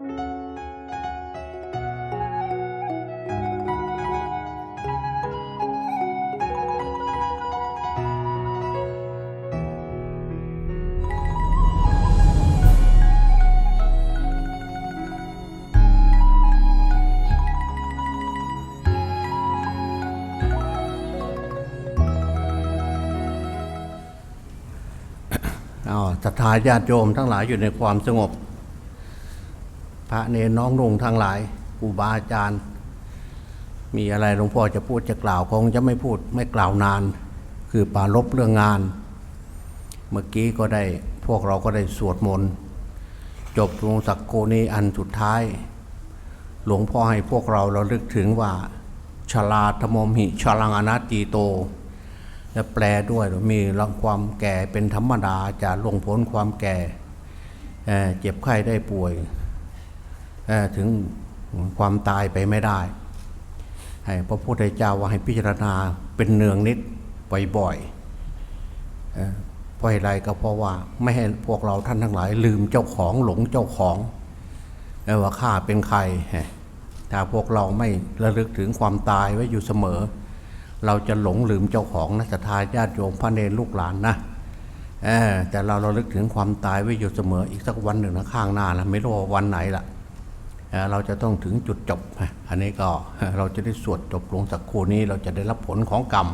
อ๋อศรัทธาญาติโยมทั้งหลายอยู่ในความสงบ พระเนรน้องนุ่งทั้งหลายครูบาอาจารย์ มีอะไรหลวงพ่อจะพูดจะกล่าวคงจะไม่พูดไม่กล่าวนาน คือปารบเรื่องงาน เมื่อกี้ก็ได้พวกเราก็ได้สวดมนต์จบลงสักโกนีอันสุดท้าย หลวงพ่อให้พวกเราเราลึกถึงว่าชลาธรรมมหิชลังอนัตตีโต และแปลด้วยมีรังความแก่เป็นธรรมดาจะลงพ้นความแก่เจ็บไข้ได้ป่วย ถึงความตายไปไม่ได้ ให้พระพุทธเจ้าว่าให้พิจารณาเป็นเนืองนิดบ่อยๆเพราะเหตุไรก็เพราะว่าไม่ให้พวกเราท่านทั้งหลาย ลืมเจ้าของหลงเจ้าของว่าข้าเป็นใครถ้าพวกเราไม่ระลึกถึงความตายไว้อยู่เสมอ เราจะหลงลืมเจ้าของนะศรัทธาญาติโยมพระเนรลูกหลานนะแต่เราเราลึกถึงความตายไว้อยู่เสมออีกสักวันหนึ่งนะข้างหน้านะไม่รู้ว่าวันไหนล่ะ เราจะต้องถึงจุดจบ อันนี้ก็เราจะได้สวดจบลงสักครู่นี้เราจะได้รับผลของกรรม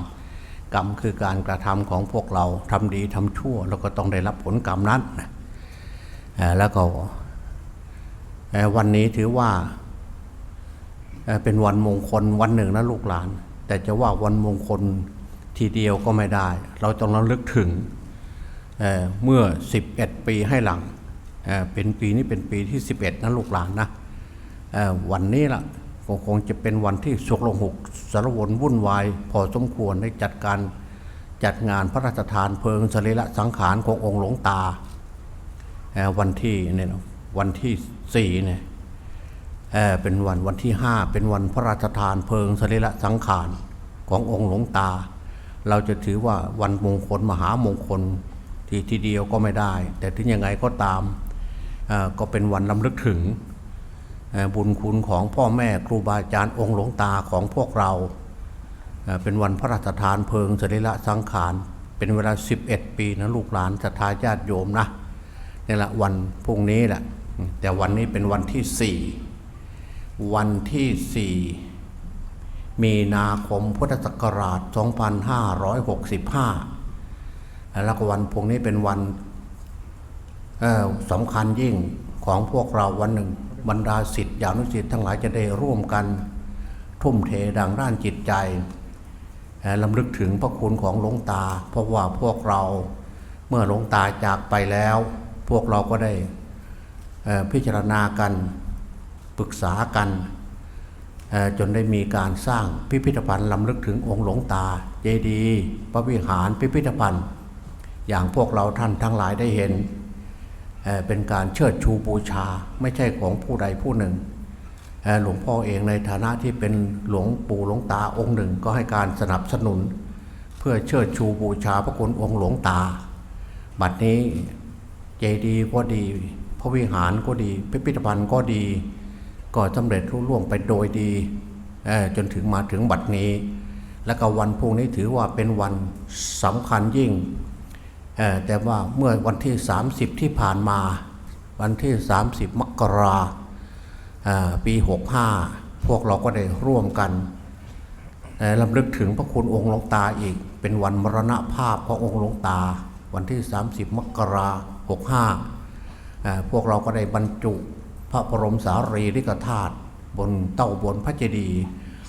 กรรมคือการกระทำของพวกเราทำดีทำชั่ว เราก็ต้องได้รับผลกรรมนั้นแล้วก็วันนี้ถือว่าเป็นวันมงคลวันหนึ่งนะลูกหลาน แต่จะว่าวันมงคลทีเดียวก็ไม่ได้ เราต้องระลึกถึงเอ่อเมื่อ 11 ปีให้หลังเเป็นปีนี้เป็นปีที่ 11นะลูกหลานนะ วันนี้ละก็คงจะเป็นวันที่สุกลงหกสารวนวุ่นวาย พอสมควรได้จัดการจัดงานพระราชทานเพลิงสรีระสังขารขององค์หลวงตาวันที่เนี่ยนะวันที่สี่เนี่ยเเป็นวันวันที่ห้าเป็นวันพระราชทานเพลิงสรีระสังขารขององค์หลวงตา เราจะถือว่าวันมงคลมหามงคลทีทีเดียวก็ไม่ได้ แต่ถึงยังไงก็ตามก็เป็นวันลำลึกถึง บุญคุณของพ่อแม่ครูบาอาจารย์องค์หลวงตาของพวกเรา เป็นวันพระราชทานเพลิงสรีระสังขาร เป็นเวลา 11 ปีนะลูกหลานศรัทธาญาติโยมนะนี่แหละวันพรุ่งนี้แหละแต่วันนี้เป็นวันที่สี่วันที่4มีนาคมพุทธศักราช 2565 แล้วก็วันพรุ่งนี้เป็นวันสำคัญยิ่งของพวกเราวันหนึ่ง บรรดาสิทธิอนุสิทธิ์ทั้งหลายจะได้ร่วมกัน ทุ่มเทดังด้านจิตใจเอ่อลำลึกถึงพระคุณของหลวงตา เพราะว่าพวกเราเมื่อหลวงตาจากไปแล้ว พวกเราก็ได้พิจารณากันปรึกษากันจนได้มีการสร้างพิพิธภัณฑ์ลำลึกถึงองค์หลวงตาเจดีย์พระวิหารพิพิธภัณฑ์ อย่างพวกเราท่านทั้งหลายได้เห็น เป็นการเชิดชูบูชา ไม่ใช่ของผู้ใดผู้หนึ่ง หลวงพ่อเองในฐานะที่เป็นหลวงปู่หลวงตาองค์หนึ่ง ก็ให้การสนับสนุน เพื่อเชิดชูบูชาพระคุณองค์หลวงตา บัดนี้เจดีย์ก็ดี พระวิหารก็ดี พิพิธภัณฑ์ก็ดี ก็สำเร็จรุ่ล่วงไปโดยดีจนถึงมาถึงบัดนี้ แล้วก็วันพรุ่งนี้ถือว่าเป็นวันสำคัญยิ่ง แต่ว่าเมื่อวันที่ 30 ที่ผ่านมา วันที่ 30 มกราปี 65 พวกเราก็ได้ร่วมกันเอ่อลำลึกถึงพระคุณองค์หลวงตาอีก เป็นวันมรณภาพขององค์หลวงตา วันที่ 30 มกราคม65อ่าพวกเราก็ได้บรรจุพระบรมสารีริกธาตุบนเต้าบนพระเจดีย์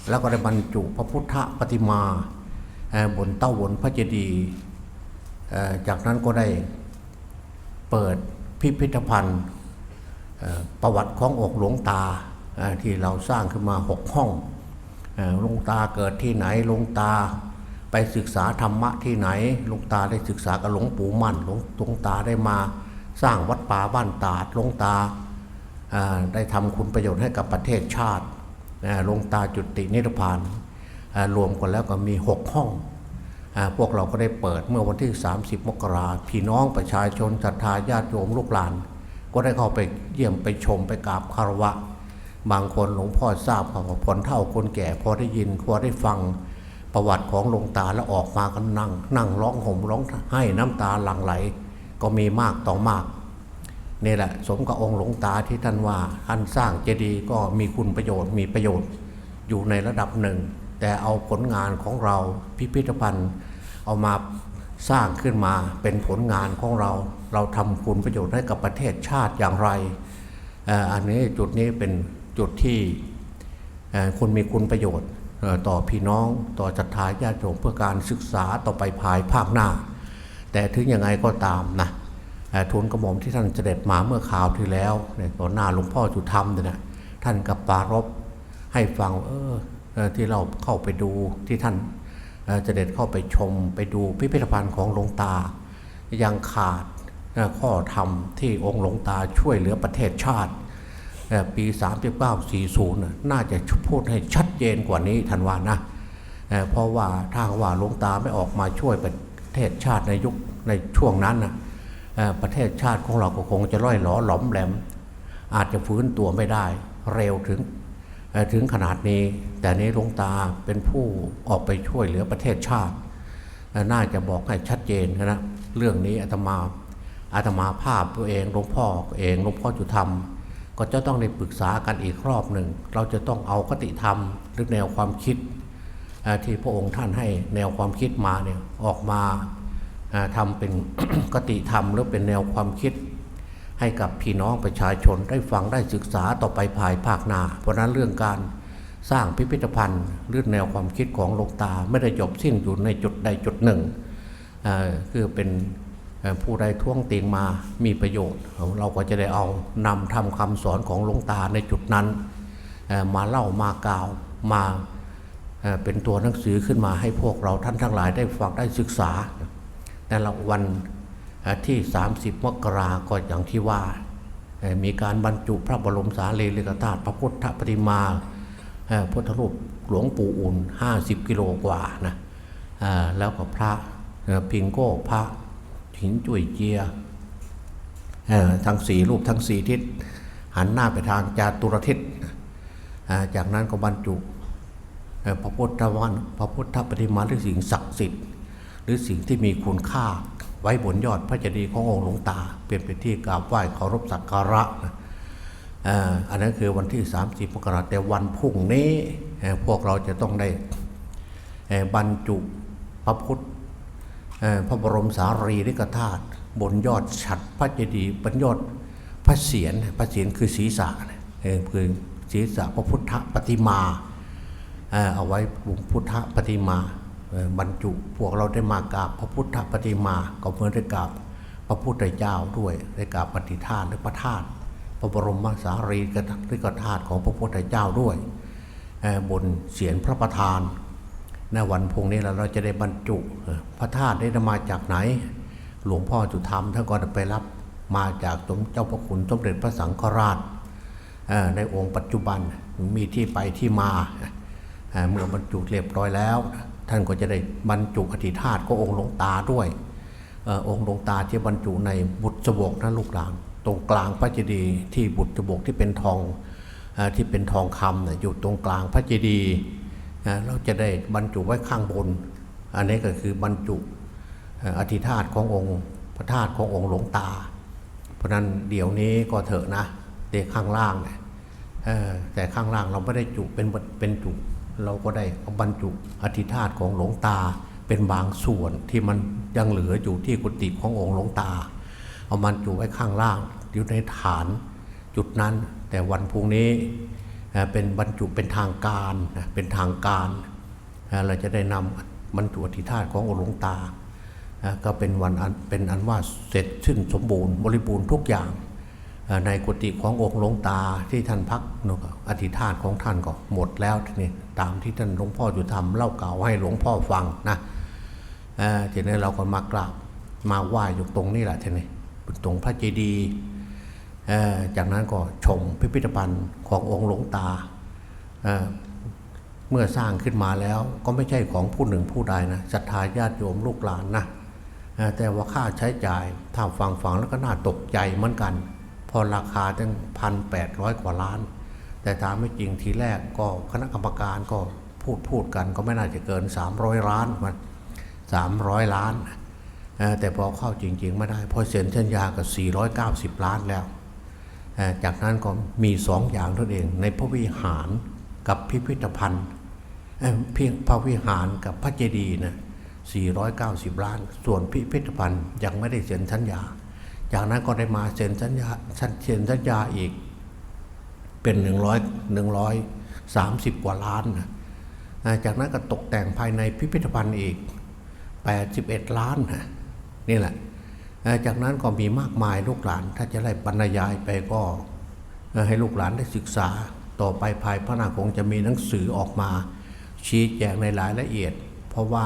แล้วก็ได้บรรจุพระพุทธปฏิมาบนเต้าบนพระเจดีย์ จากนั้นก็ได้เปิดพิพิธภัณฑ์ประวัติของอกหลวงตาที่เราสร้างขึ้นมาหกห้องหลวงตาเกิดที่ไหนหลวงตาไปศึกษาธรรมะที่ไหนหลวงตาได้ศึกษากับหลวงปู่มั่นหลวงงตาได้มาสร้างวัดป่าบ้านตาดหลวงตาได้ทำคุณประโยชน์ให้กับประเทศชาติหลวงตาจุตินิพพานรวมกันแล้วก็มี6ห้อง พวกเราก็ได้เปิดเมื่อวันที่ 30 มกราพี่น้องประชาชนศรัทธาญาติโยมลูกหลาน ก็ได้เข้าไปเยี่ยมไปชมไปกราบคารวะ บางคนหลวงพ่อทราบเขาว่าผลเท่าคนแก่พอได้ยินพอได้ฟังประวัติของหลวงตาแล้วออกมาก็นั่ง นั่งร้องห่มร้องไห้น้ำตาหลั่งไหล ก็มีมากต่อมากนี่แหละสมกับองค์หลวงตาที่ท่านว่าท่านสร้างเจดีย์ก็มีคุณประโยชน์มีประโยชน์อยู่ในระดับหนึ่ง แต่เอาผลงานของเราพิพิธภัณฑ์ เอามาสร้างขึ้นมาเป็นผลงานของเรา เราทำคุณประโยชน์ให้กับประเทศชาติอย่างไรอันนี้จุดนี้เป็นจุดที่เอ่อคนมีคุณประโยชน์ต่อพี่น้องต่อจัตตาญาติโยมเพื่อการศึกษาต่อไปภายภาคหน้า แต่ถึงยังไงก็ตามนะทุนกระหม่อมที่ท่านเสด็จมาเมื่อคราวที่แล้วเนี่ยต่อหน้าหลวงพ่อจุธรรมเนี่ยนะท่านกับปรารบให้ฟังเออที่เราเข้าไปดูที่ท่าน เอ่อเสด็จเข้าไปชมไปดูพิพิธภัณฑ์ของหลวงตา ยังขาดข้อธรรมที่องค์หลวงตาช่วยเหลือประเทศชาติ ปี 3940 น่ะน่าจะพูดให้ชัดเจนกว่านี้ท่านวานะเพราะว่าถ้าว่าหลวงตาไม่ออกมาช่วยประเทศชาติในยุคในช่วงนั้นนะประเทศชาติของเราก็คงจะร่อยหลอหลอมแหลม อาจจะฟื้นตัวไม่ได้เร็วถึงถึงขนาดนี้ แต่นี้หลวงตาเป็นผู้ออกไปช่วยเหลือประเทศชาติ น่าจะบอกให้ชัดเจนนะเรื่องนี้อาตมาอาตมาภาพตัวเองหลวงพ่อเองหลวงพ่อจุธรรม ก็จะต้องได้ปรึกษากันอีกรอบหนึ่ง เราจะต้องเอาคติธรรมหรือแนวความคิด ที่พระองค์ท่านให้แนวความคิดมาเนี่ยออกมาเอ่อทำเป็นคติธรรมหรือเป็นแนวความคิด ให้กับพี่น้องประชาชนได้ฟังได้ศึกษาต่อไปภายภาคหน้าเพราะนั้นเรื่องการ สร้างพิพิธภัณฑ์หรือแนวความคิดของหลวงตา ไม่ได้จบสิ้นอยู่ในจุดใดจุดหนึ่งคือเป็นผู้ใดท้วงติงมามีประโยชน์ เราก็จะได้เอานำทำคำสอนของหลวงตาในจุดนั้น มาเล่ามากล่าวมาเป็นตัวหนังสือขึ้นมาให้พวกเราท่านทั้งหลายได้ฟังได้ศึกษาแต่ละวันเอ่อที่ 30 มกราก็อย่างที่ว่า มีการบรรจุพระบรมสารีริกธาตุพระพุทธปฏิมา พุทธรูปหลวงปู่อุ่น 50 กิโลกว่านะแล้วก็พระพิงโก้พระหินจุยเจียทั้งสี่รูปทั้งสี่ทิศหันหน้าไปทางจาตุรทิศจากนั้นก็บรรจุพระพุทธวันพระพุทธปฏิมาหรือสิ่งศักดิ์สิทธิ์ หรือสิ่งที่มีคุณค่าไว้บนยอดพระเจดีย์ขององค์หลวงตา เปลี่ยนเป็นที่กราบไหว้เคารพสักการะนะ อันนั้นคือวันที่ 30มกราแต่วันพรุ่งนี้พวกเราจะต้องได้บรรจุพระพุทธพระบรมสารีริกธาตุบนยอดฉัดพระเจดีย์บนยอดพระเศียรพระเศียรคือศีรษะคือศีรษะพระพุทธปฏิมาเอาไว้ปรุงพุทธปฏิมาบรรจุพวกเราได้มากราบพระพุทธปฏิมาก็เพื่อได้กราบพระพุทธเจ้าด้วยได้กราบปฏิธาตุหรือพระธาตุ พระบรมสารีริกธาตุของพระพุทธเจ้าด้วยบนเสียนพระประธานในวันพุ่งนี้เราเราจะได้บรรจุพระธาตุได้มาจากไหน หลวงพ่อจุธรรมท่านก็ได้ไปรับมาจากสมเจ้าพระคุณสมเด็จพระสังฆราชในองค์ปัจจุบันมีที่ไปที่มาเมื่อบรรจุเรียบร้อยแล้ว ท่านก็จะได้บรรจุอธิธาตุขององค์หลวงตาด้วยอองค์หลวงตาที่บรรจุในบุตรจบกนะลูกหลาน ตรงกลางพระเจดีย์ที่บุตรจบกที่เป็นทองอที่เป็นทองคำเนี่ยอยู่ตรงกลางพระเจดีย์เอ่อเราจะได้บรรจุไว้ข้างบน อันนี้ก็คือบรรจุอธิธาตขององค์พระธาตุขององค์หลวงตา เพราะนั้นเดี๋ยวนี้ก็เถอะนะเด็กข้างล่างเนี่ยแต่ข้างล่างเราไม่ได้จุเป็นเป็นจุเราก็ได้เอาบรรจุอธิธาตของหลวงตาเป็นบางส่วนที่มันยังเหลืออยู่ที่กุฏิขององค์หลวงตา เอามันจุไว้ข้างล่าง อยู่ในฐานจุดนั้น แต่วันพรุ่งนี้เป็นบรรจุเป็นทางการเป็นทางการ เราจะได้นำบรรจุอธิธาตุขององค์หลวงตา ก็เป็นวันเป็นอันว่าเสร็จสิ้นสมบูรณ์บริบูรณ์ทุกอย่างในกุฏิขององค์หลวงตาที่ท่านพักนกอธิษฐานของท่านก็หมดแล้วทีนี้ตามที่ท่านหลวงพ่ออยู่ทำเล่าเก่าให้หลวงพ่อฟังนะทีนี้เราก็มากราบมาไหว้อยู่ตรงนี้แหละทีนี้ ตรงพระเจดีย์จากนั้นก็ชมพิพิธภัณฑ์ขององค์หลวงตาเเมื่อสร้างขึ้นมาแล้วก็ไม่ใช่ของผู้หนึ่งผู้ใดนะศรัทธาญาติโยมลูกหลานนะแต่ว่าค่าใช้จ่ายถ้าฟังฟังแล้วก็น่าตกใจเหมือนกัน พอราคาตั้งพันแปดร้อยกว่าล้าน แต่ตามไม่จริงทีแรกก็คณะกรรมการก็พูดพูดกันก็ไม่น่าจะเกิน 300 ล้านมัน300 ล้านอ แต่พอเข้าจริง ๆ ไม่ได้พอเซ็นสัญญากับ 490 ล้านแล้ว จากนั้นก็มีสองอย่างเท่านั้นเอง ในพระวิหารกับพิพิธภัณฑ์เพียงพระวิหารกับพระเจดีย์นะ490 ล้าน ส่วนพิพิธภัณฑ์ยังไม่ได้เซ็นสัญญา จากนั้นก็ได้มาเซ็นสัญญาเซ็นสัญญาอีก เป็นหนึ่งร้อยหนึ่งร้อยสามสิบกว่าล้านนะจากนั้นก็ตกแต่งภายในพิพิธภัณฑ์อีก 81 ล้านนะ นี่แหละ จากนั้นก็มีมากมายลูกหลาน ถ้าจะไล่บรรยายไปก็ให้ลูกหลานได้ศึกษา ต่อไปภายพระนาคงจะมีหนังสือออกมา ชี้แจงในรายละเอียด เพราะว่า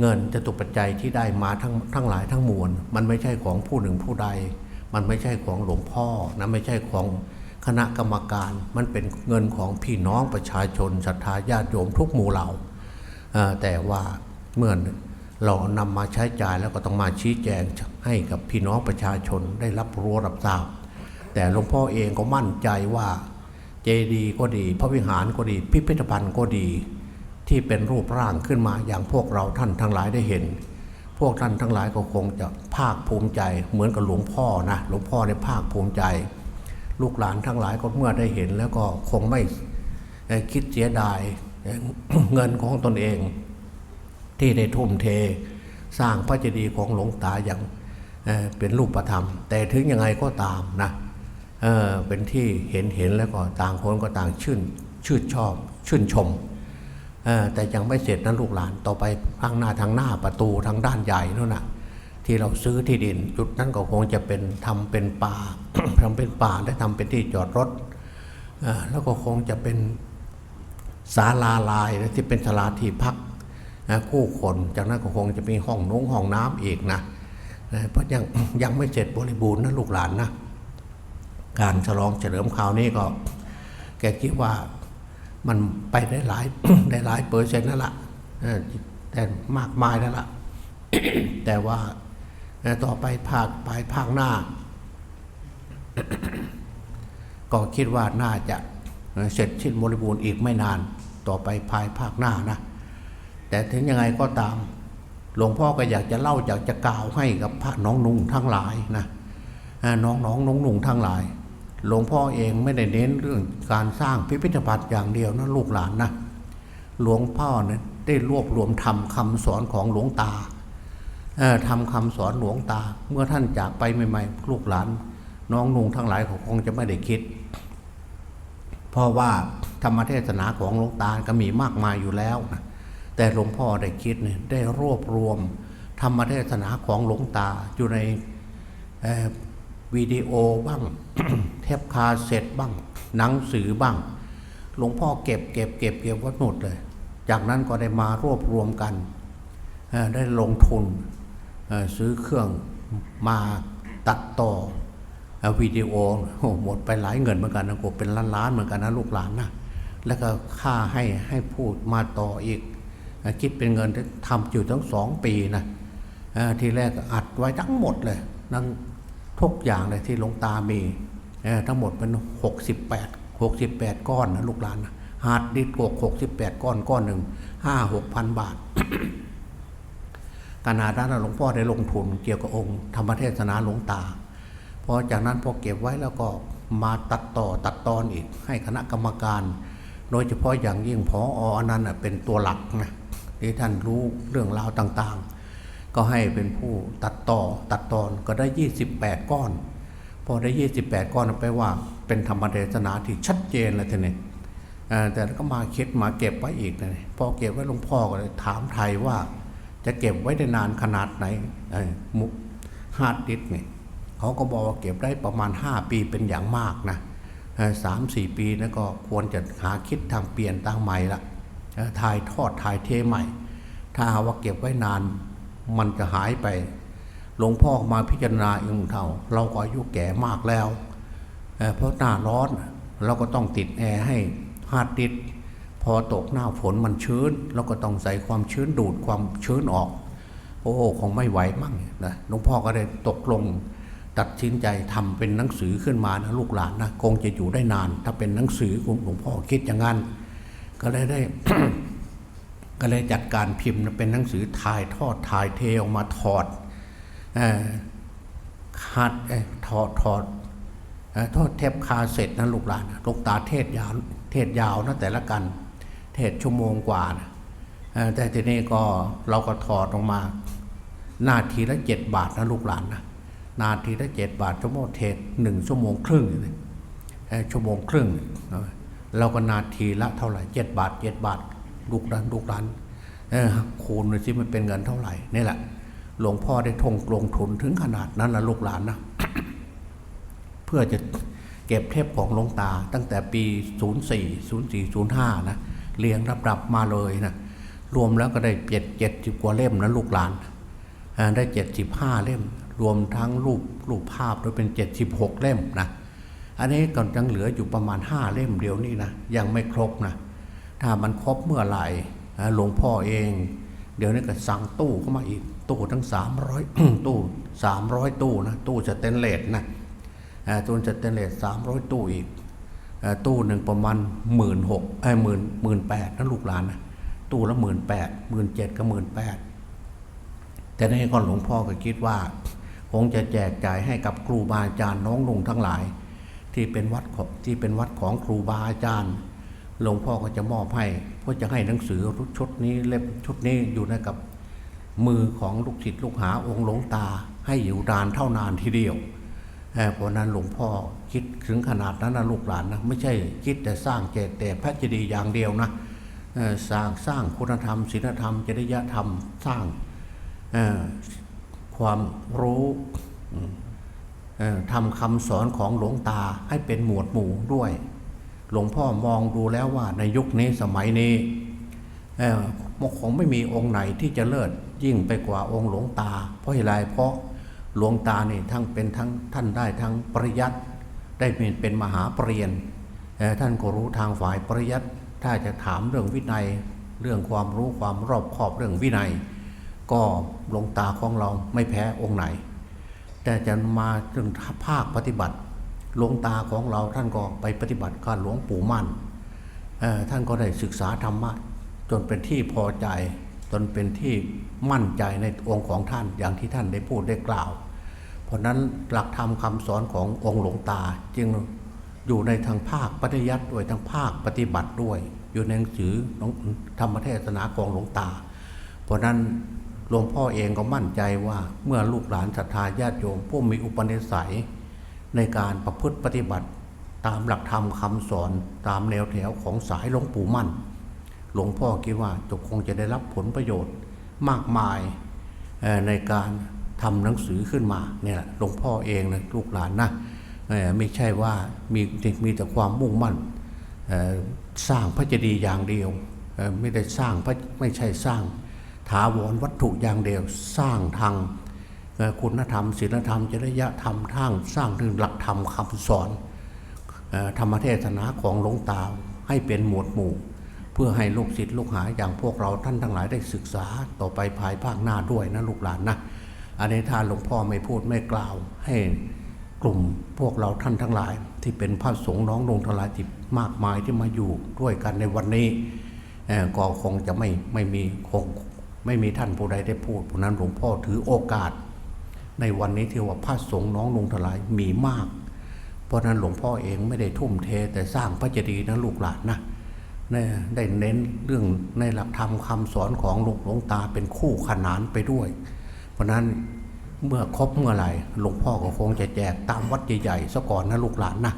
เงินจะตุปัจจัยที่ได้มาทั้งทั้งหลายทั้งมวล มันไม่ใช่ของผู้หนึ่งผู้ใด มันไม่ใช่ของหลวงพ่อนะไม่ใช่ของคณะกรรมการมันเป็นเงินของพี่น้องประชาชนศรัทธาญาติโยมทุกหมู่เหล่าแต่ว่าเมื่อ เรานำมาใช้จ่ายแล้วก็ต้องมาชี้แจงให้กับพี่น้องประชาชนได้รับรู้รับทราบ แต่หลวงพ่อเองก็มั่นใจว่าเจดีย์ก็ดี พระวิหารก็ดี พิพิธภัณฑ์ก็ดี ที่เป็นรูปร่างขึ้นมาอย่างพวกเราท่านทั้งหลายได้เห็น พวกท่านทั้งหลายก็คงจะภาคภูมิใจ เหมือนกับหลวงพ่อนะหลวงพ่อในภาคภูมิใจ ลูกหลานทั้งหลายก็เมื่อได้เห็นแล้วก็คงไม่คิดเสียดายเงินของตนเอง ที่ได้ทุ่มเท สร้างพระเจดีย์ของหลวงตาอย่างเเป็นรูปธรรม แต่ถึงยังไงก็ตามนะเเป็นที่เห็นเห็นแล้วก็ต่างคนก็ต่างชื่นชื่นชอบชื่นชม แต่ยังไม่เสร็จนะลูกหลานต่อไปทางหน้าทางหน้าประตูทางด้านใหญ่นู่นน่ะที่เราซื้อที่ดินจุดนั้นก็คงจะเป็นทำเป็นป่าทำเป็นป่าได้ทำเป็นที่จอดรถแล้วก็คงจะเป็นศาลาลายนะที่เป็นศาลาที่พัก นะคู่คนจากนั้นก็คงจะมีห้องนุ้งห้องน้ำอีกนะเพราะยังยังไม่เสร็จบริบูรณ์นะลูกหลานนะการฉลองเฉลิมคราวนี้ก็ แกคิดว่ามันไปได้หลายได้หลายเปอร์เซ็นต์นั่นละแต่มากมายนั่นละแต่ว่าต่อไปภาคปลายภาคหน้า ก็คิดว่าน่าจะเอ่อเสร็จชิ้นบริบูรณ์อีกไม่นาน ต่อไปภายภาคหน้านะ แต่ถึงยังไงก็ตาม หลวงพ่อก็อยากจะเล่าอยากจะกล่าวให้กับพระน้องนุ่งทั้งหลายนะน้องน้องนุ่งนุ่งทั้งหลาย หลวงพ่อเองไม่ได้เน้นเรื่องการสร้างพิพิธภัณฑ์อย่างเดียวนะลูกหลานนะหลวงพ่อเนี่ยได้รวบรวมทำคำสอนของหลวงตาทำคำสอนหลวงตา เมื่อท่านจากไปใหม่ๆลูกหลาน น้องนุ่งทั้งหลายเขาคงจะไม่ได้คิด เพราะว่าธรรมเทศนาของหลวงตาก็มีมากมายอยู่แล้วนะ แต่หลวงพ่อได้คิดเนี่ยได้รวบรวม ธรรมเทศนาของหลวงตาอยู่ในวิดีโอบ้างเทปคาสเซ็ตบ้าง หนังสือบ้าง หลวงพ่อเก็บเก็บเก็บเก็บวัดหมดเลย จากนั้นก็ได้มารวบรวมกัน ได้ลงทุนซื้อเครื่องมาตัดต่อวิดีโอโอ้หมดไปหลายเงินเหมือนกันนะกบเป็นล้านๆเหมือนกันนะลูกหลานนะแล้วก็ค่าให้ให้พูดมาต่ออีก คิดเป็นเงินที่ทำอยู่ทั้งสองปีนะเอ่อทีแรกอัดไว้ทั้งหมดเลยทั้งทุกอย่างเลยที่หลวงตามีทั้งหมดเป็นหกสิบแปดหกสิบแปดก้อนนะลูกหลานนะฮาร์ดดิสก์หกสิบแปดก้อนก้อนหนึ่งห้าหกพันบาทขนาดนั้นหลวงพ่อได้ลงทุนเกี่ยวกับองค์ธรรมเทศนาหลวงตาพอจากนั้นพอเก็บไว้แล้วก็มาตัดต่อตัดตอนอีกให้คณะกรรมการ โดยเฉพาะอย่างยิ่งพออนันต์น่ะเป็นตัวหลักนะ ที่ท่านรู้เรื่องราวต่างๆ ก็ให้เป็นผู้ตัดต่อตัดตอนก็ได้ 28 ก้อน พอได้ 28 ก้อนไปลว่าเป็นธรรมเทศนาที่ชัดเจนเลยทีนี้เอ่อแต่ก็มาคิดมาเก็บไว้อีกนะพอเก็บไว้หลวงพ่อก็เลยถามไทยว่า จะเก็บไว้ได้นานขนาดไหนเอ่อมุกฮาร์ดดิสเนี่ยเขาก็บอกว่าเก็บได้ประมาณ 5 ปีเป็นอย่างมากนะสามสี่ปีนะก็ควรจะหาคิดทางเปลี่ยนตั้งใหม่ละ ถ่ายทอดถ่ายเทใหม่ ถ้าหาว่าเก็บไว้นานมันจะหายไป หลวงพ่อมาพิจารณาเองเท่า เราก็อายุแก่มากแล้ว เพราะหน้าร้อนเราก็ต้องติดแอร์ให้ฮาร์ดดิสพอตกหน้าฝนมันชื้น เราก็ต้องใส่ความชื้นดูดความชื้นออก โอ้คงไม่ไหวมั่งนะหลวงพ่อก็ได้ตกลงตัดสินใจทำเป็นหนังสือขึ้นมานะลูกหลานนะคงจะอยู่ได้นาน ถ้าเป็นหนังสือหลวงพ่อคิดอย่างนั้น ก็เลยได้ ก็เลยจัดการพิมพ์เป็นหนังสือถ่ายทอดถ่ายเทออกมาถอดคัดเอ่อถอดถอดทอดเทปคาเสร็จนะลูกหลานลูกตาเทศยาวเทศยาวนะแต่ละกัน เทศชั่วโมงกว่านะเอ่อแต่ทีนี้ก็เราก็ถอดออกมา นาทีละเจ็ดบาทนะลูกหลานนะนาทีละเจ็ดบาทชั่วโมงเทศหนึ่งชั่วโมงครึ่งเลยเอ่อชั่วโมงครึ่งนะ เราก็นาทีละเท่าไหร่เจ็ดบาทเจ็ดบาทลูกหลานลูกหลานเออคูณเลยสิมันเป็นเงินเท่าไหร่นี่แหละ หลวงพ่อได้ทงลงทุนถึงขนาดนั้นนะลูกหลานนะเพื่อจะเก็บเทปของหลวงตา ตั้งแต่ปี 04 04 05 นะเรียงรับรับมาเลยนะรวมแล้วก็ได้เจ็ดเจ็ดสิบกว่าเล่มนะลูกหลานได้เจ็ดสิบห้าเล่ม รวมทั้งรูปรูปภาพด้วยเป็นเจ็ดสิบหกเล่มนะ อันนี้ก็ยังเหลืออยู่ประมาณห้าเล่มเดียวนี่นะยังไม่ครบนะถ้ามันครบเมื่อไหร่หลวงพ่อเอง เดี๋ยวนี้ก็สั่งตู้เข้ามาอีกตู้ทั้งสามร้อยตู้สามร้อยตู้นะตู้สเตนเลสนะตู้สเตนเลสสามร้อยตู้อีกตู้หนึ่งประมาณหมื่นหกไอ้หมื่นหมื่นแปดนะลูกหลานนะตู้ละหมื่นแปดหมื่นเจ็ดก็หมื่นแปดแต่ในก่อนหลวงพ่อก็คิดว่า คงจะแจกจ่ายให้กับครูบาอาจารย์น้องลุงทั้งหลาย ที่เป็นวัดของที่เป็นวัดของครูบาอาจารย์หลวงพ่อก็จะมอบให้เพื่อจะให้หนังสือชุดนี้เล่มชุดนี้อยู่ในกับมือของลูกศิษย์ลูกหาองค์หลวงตา ให้อยู่นานเท่านานทีเดียวเพราะนั้นหลวงพ่อคิดถึงขนาดนั้นนะลูกหลานนะไม่ใช่คิดแต่สร้างเจตแต่พระเจดีย์อย่างเดียวนะสร้างสร้างคุณธรรมศีลธรรมจริยธรรมสร้างความรู้ ทำคำสอนของหลวงตาให้เป็นหมวดหมู่ด้วย หลวงพ่อมองดูแล้วว่าในยุคนี้สมัยนี้เอ่อคงไม่มีองค์ไหนที่จะเลิศยิ่งไปกว่าองค์หลวงตา เพราะอะไรเพราะหลวงตานี่ทั้งเป็นทั้งท่านได้ทั้งปริยัติได้เป็นเป็นมหาปรริญญาท่านก็รู้ทางฝ่ายปริยัติถ้าจะถามเรื่องวินัยเรื่องความรู้ความรอบคอบเรื่องวินัย ก็หลวงตาของเราไม่แพ้องค์ไหน แต่จะมาถึงภาคปฏิบัติหลวงตาของเราท่านก็ไปปฏิบัติกับหลวงปู่มั่นท่านก็ได้ศึกษาธรรมะจนเป็นที่พอใจ จนเป็นที่มั่นใจในองค์ของท่านอย่างที่ท่านได้พูดได้กล่าว เพราะนั้นหลักธรรมคำสอนขององค์หลวงตาจึงอยู่ในทางภาคปฏิยัติด้วยทางภาคปฏิบัติด้วย อยู่ในหนังสือธรรมเทศนาของหลวงตา เพราะนั้น หลวงพ่อเองก็มั่นใจว่าเมื่อลูกหลานศรัทธาญาติโยมผู้มีอุปนิสัย ในการประพฤติปฏิบัติ ตามหลักธรรมคำสอนตามแนวแถวของสายหลวงปู่มั่น หลวงพ่อคิดว่าจะคงจะได้รับผลประโยชน์มากมายในการทำหนังสือขึ้นมาเนี่ยหลวงพ่อเองนะลูกหลานนะไม่ใช่ว่ามีมีแต่ความมุ่งมั่นสร้างพระเจดีย์อย่างเดียวไม่ได้สร้างพระไม่ใช่สร้าง ถาวรวัตถุอย่างเดียวสร้างทางคุณธรรมศีลธรรมจริยธรรมทางสร้างถึงหลักธรรมคำสอน ธรรมเทศนาของหลวงตาให้เป็นหมวดหมู่ เพื่อให้ลูกศิษย์ลูกหาอย่างพวกเราท่านทั้งหลายได้ศึกษาต่อไปภายภาคหน้าด้วยนะลูกหลานนะอันนี้ถ้าหลวงพ่อไม่พูดไม่กล่าว ให้กลุ่มพวกเราท่านทั้งหลาย ที่เป็นพระสงฆ์น้องลงทลายจิตมากมายที่มาอยู่ด้วยกันในวันนี้ก็คงจะไม่ไม่มีคง ไม่มีท่านผู้ใดได้พูดเพราะนั้นหลวงพ่อถือโอกาส ในวันนี้ที่ว่าพระสงฆ์น้องลงทลายมีมาก เพราะนั้นหลวงพ่อเองไม่ได้ทุ่มเทแต่สร้างพระเจดีย์นะลูกหลานนะเนี่ยได้เน้นเรื่องในหลักธรรมคำสอนของหลวงหลวงตาเป็นคู่ขนานไปด้วย เพราะฉะนั้นเมื่อครบเมื่อไหร่หลวงพ่อก็คงจะแจกตามวัดใหญ่ๆซะก่อนนะลูกหลานนะ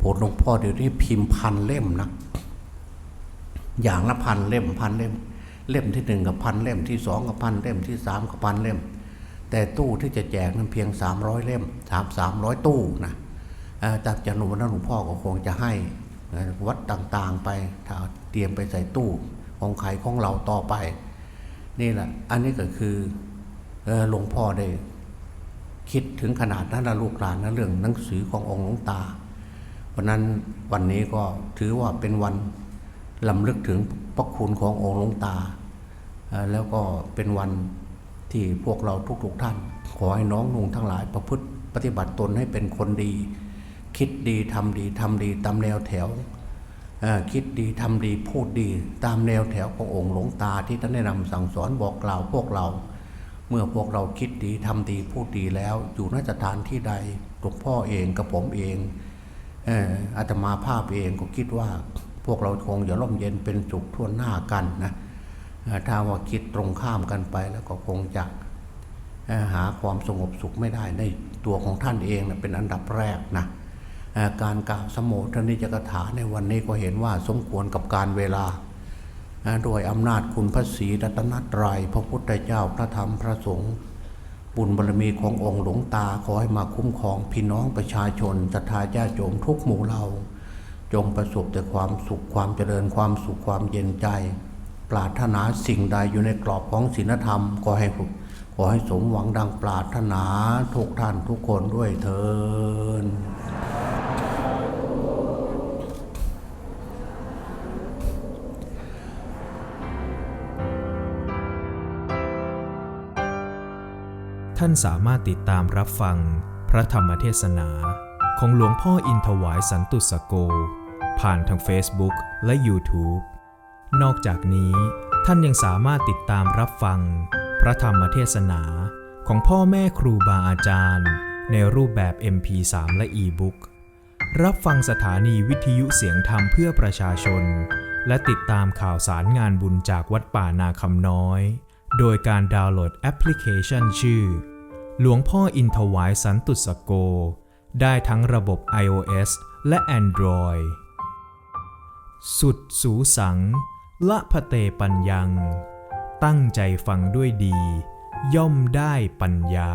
ผลหลวงพ่อเดี๋ยวนี้พิมพ์พันเล่มนะอย่างละพันเล่มพันเล่ม เล่มที่หนึ่งกับพันเล่มที่สองกับพันเล่มที่สามกับพันเล่ม แต่ตู้ที่จะแจกนั้นเพียงสามร้อยเล่มสามสามร้อยตู้นะจากจำนทร์วนนั้นหลวงพ่อก็คงจะให้วัดต่างๆไปเตรียมไปใส่ตู้ของใครของเราต่อไป นี่แหละ อันนี้ก็คือหลวงพ่อได้คิดถึงขนาดนั้นนะลูกหลานนะเรื่องหนังสือขององค์หลวงตา เพราะนั้นวันนี้ก็ถือว่าเป็นวันลำลึกถึงพระคุณขององค์หลวงตา แล้วก็เป็นวันที่พวกเราทุกๆท่าน ขอให้น้องนุ่งทั้งหลายประพฤติปฏิบัติตนให้เป็นคนดี คิดดีทำดีทำดีตามแนวแถวคิดดีทำดีพูดดีตามแนวแถวขององค์หลวงตาที่ท่านแนะนำสั่งสอนบอกกล่าวพวกเรา เมื่อพวกเราคิดดีทำดีพูดดีแล้ว อยู่นสถานที่ใดหลวงพ่อเองกับผมเองอาตมาภาพเองก็คิดว่า พวกเราคงจะร่มเย็นเป็นสุขทั่วหน้ากันนะ ถ้าว่าคิดตรงข้ามกันไปแล้วก็คงจะหาความสงบสุขไม่ได้ในตัวของท่านเองนะเป็นอันดับแรกนะการกล่าวสมโภชนิจกถาในวันนี้ก็เห็นว่าสมควรกับการเวลา โดยอำนาจคุณพระศรีรัตนตรัยพระพุทธเจ้าพระธรรมพระสงฆ์บุญบารมีขององค์หลวงตาขอให้มาคุ้มครองพี่น้องประชาชนศรัทธาญาติโยมทุกหมู่เหล่าจงประสบแต่ความสุขความเจริญความสุขความเย็นใจ ปรารถนาสิ่งใดอยู่ในกรอบของศีลธรรมก็ให้ขอให้สมหวังดังปรารถนาทุกท่านทุกคนด้วยเถินท่านสามารถติดตามรับฟังพระธรรมเทศนาของหลวงพ่ออินถวายสันตุสโก ผ่านทาง Facebook และ YouTube นอกจากนี้ท่านยังสามารถติดตามรับฟัง พระธรรมเทศนาของพ่อแม่ครูบาอาจารย์ ในรูปแบบ MP3 และ E-Book รับฟังสถานีวิทยุเสียงธรรมเพื่อประชาชน และติดตามข่าวสารงานบุญจากวัดป่านาคำน้อย โดยการดาวน์โหลดแอปพลิเคชันชื่อ หลวงพ่ออินทวายสันตุสโก ได้ทั้งระบบ iOS และ Android สุดสูสัง ละพะเตปัญญัง ตั้งใจฟังด้วยดี ย่อมได้ปัญญา